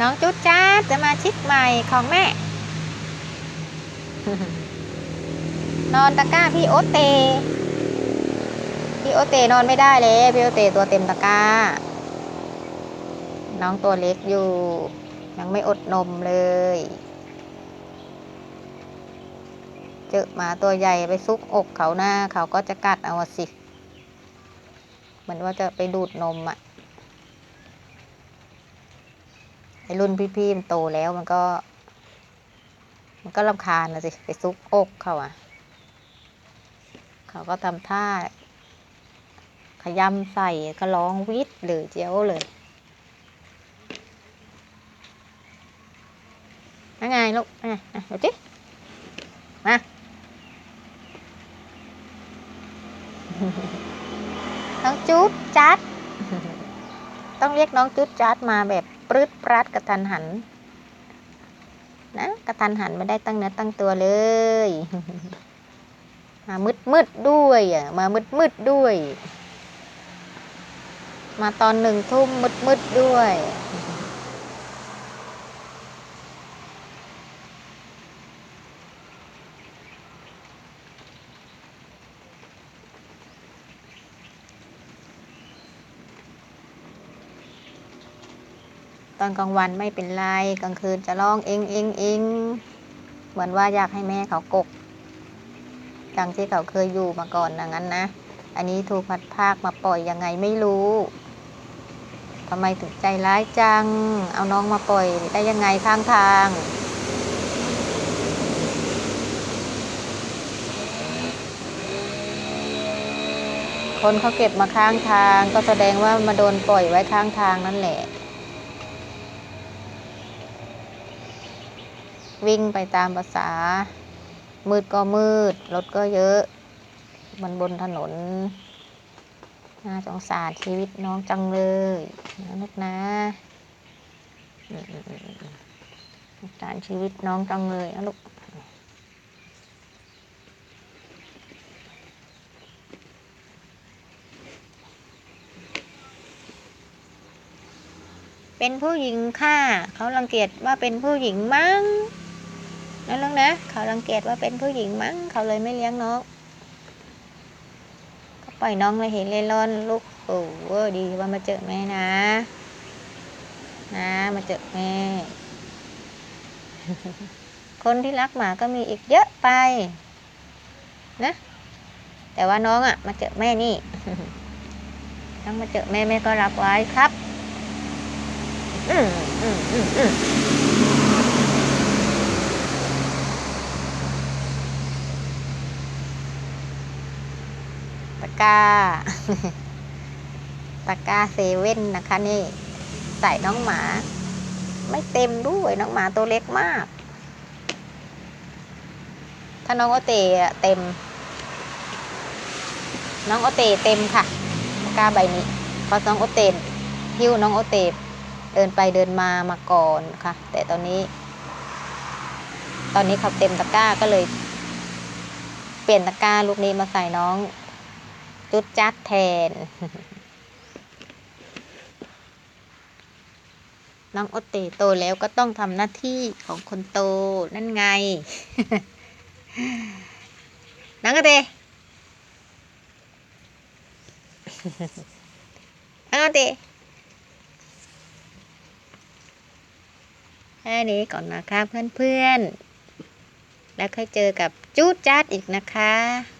น้องจุดจ้าจะมาชิกใหม่ของแม่ นอนตะกร้าพี่โอตเต พี่โอตเตนอนไม่ได้เลยพี่โอตเตตัวเต็มตะกร้า น้องตัวเล็กอยู่ ยังไม่อดนมเลย เจอหมาตัวใหญ่ไปซุกอกเขาหน้าเขาก็จะกัดเอาสิ เหมือนว่าจะไปดูดนมอะ ไอรุ่นพี่ๆมันโตแล้วมันก็ มันก็รำคาญนะสิ ไปซุกอกเขาอะเขาก็ทำท่า ขยำใส่ก็ร้องวิดเลยเจียวเลยยังไงลูกอะอะเดี๋ยวจิมาน้องจุดจัด ต้องเรียกน้องจุดจัดมาแบบปรืดปรัดกระทันหัน นะกระทันหันไม่ได้ตั้งเนื้อตั้งตัวเลย มามืดมืดด้วยอะมามืดมืดด้วย มาตอนหนึ่งทุ่มมืดมืดด้วย อนกลางวันไม่เป็นไร กลางคืนจะร้องเองเองเองเหมือนว่าอยากให้แม่เขากกดังที่เขาเคยอยู่มาก่อนนะงั้นนะ อันนี้ถูกพัดภาคมาปล่อยยังไงไม่รู้ทำไมถึงใจร้ายจัง เอาน้องมาปล่อยได้ยังไงข้างทาง คนเขาเก็บมาข้างทาง ก็แสดงว่ามาโดนปล่อยไว้ข้างทางนั่นแหละ วิ่งไปตามภาษา มืดก็มืด รถก็เยอะ มันบนถนน น่าสงสารชีวิตน้องจังเลยนะลูกนะสงสารชีวิตน้องจังเลยนะลูกเป็นผู้หญิงค่ะ เขารังเกียจว่าเป็นผู้หญิงมั้ง นั่นลูกนะ เขารังเกียจว่าเป็นผู้หญิงมั้ง เขาเลยไม่เลี้ยงน้องก็ปล่อยน้องเลยเห็นเล่ร่อนลูกโอ้โหดีว่ามาเจอแม่นะ นะ มาเจอแม่ คนที่รักหมาก็มีอีกเยอะไป นะ แต่ว่าน้องอะ่ะ มาเจอแม่นี่น้องมาเจอแม่แม่ก็รับไว้ครับ อืมอืมอืมอืม ตะกร้า ตะกร้าเซเว่นนะคะ นี่ ใส่น้องหมา ไม่เต็มด้วยน้องหมาตัวเล็กมาก ถ้าน้องโอเตะเต็ม น้องโอเตเต็มค่ะ ตะกร้าใบนี้เพราะน้องโอเตหิ้วน้องโอเตเดินไปเดินมามาก่อนค่ะ แต่ตอนนี้ ตอนนี้เขาเต็มตะกร้าก็เลย เปลี่ยนตะกร้าลูกนี้มาใส่น้อง จุดจัดแทน น้องโอเตโตแล้วก็ต้องทำหน้าที่ของคนโตนั่นไง น้องโอเตน้องโอเตแค่นี้ก่อนนะคะเพื่อนๆ แล้วค่อยเจอกับจูดจัดอีกนะคะ